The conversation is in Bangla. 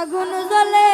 আগুন জ্বলে